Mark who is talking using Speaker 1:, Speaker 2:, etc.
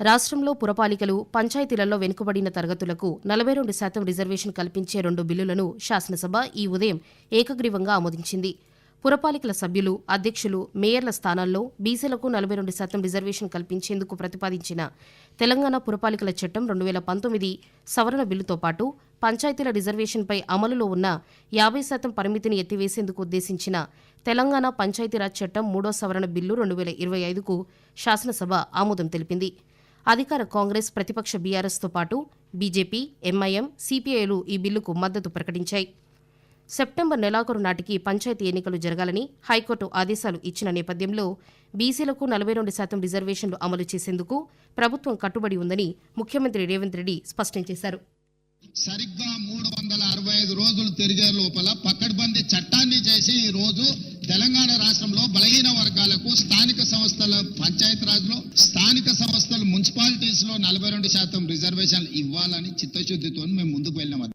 Speaker 1: రాష్ట్రంలో పురపాలికలు పంచాయతీలలో వెనుకబడిన తరగతులకు నలభై రెండు శాతం రిజర్వేషన్ కల్పించే రెండు బిల్లులను శాసనసభ ఈ ఉదయం ఏకగ్రీవంగా ఆమోదించింది. పురపాలికల సభ్యులు అధ్యక్షులు మేయర్ల స్థానాల్లో బీసీలకు నలభై రెండు శాతం రిజర్వేషన్ కల్పించేందుకు ప్రతిపాదించిన తెలంగాణ పురపాలికల చట్టం రెండు వేల పంతొమ్మిది సవరణ బిల్లుతో పాటు పంచాయతీల రిజర్వేషన్పై అమలులో ఉన్న యాభై శాతం పరిమితిని ఎత్తివేసేందుకు ఉద్దేశించిన తెలంగాణ పంచాయతీరాజ్ చట్టం మూడో సవరణ బిల్లు రెండు వేల ఇరవై ఐదుకు శాసనసభ ఆమోదం తెలిపింది. అధికార కాంగ్రెస్ ప్రతిపక్ష బీఆర్ఎస్తో పాటు బీజేపీ ఎంఐఎం సిపిఐలు ఈ బిల్లుకు మద్దతు ప్రకటించాయి. సెప్టెంబర్ నెలాఖరు నాటికి పంచాయతీ ఎన్నికలు జరగాలని హైకోర్టు ఆదేశాలు ఇచ్చిన నేపథ్యంలో బీసీలకు నలభై రెండు శాతం రిజర్వేషన్లు అమలు చేసేందుకు ప్రభుత్వం కట్టుబడి ఉందని ముఖ్యమంత్రి రేవంత్ రెడ్డి స్పష్టం చేశారు.
Speaker 2: సరిగ్గా మూడు వందల అరవై ఐదు రోజులు తిరిగే లోపల పక్కడ్బందీ చట్టాన్ని చేసి ఈ రోజు తెలంగాణ రాష్ట్రంలో బలహీన వర్గాలకు స్థానిక సంస్థల పంచాయతీరాజ్లో స్థానిక సంస్థలు మున్సిపాలిటీస్లో నలభై రెండు శాతం రిజర్వేషన్లు ఇవ్వాలని చిత్తశుద్ధితో మేము ముందుకు వెళ్ళినాం.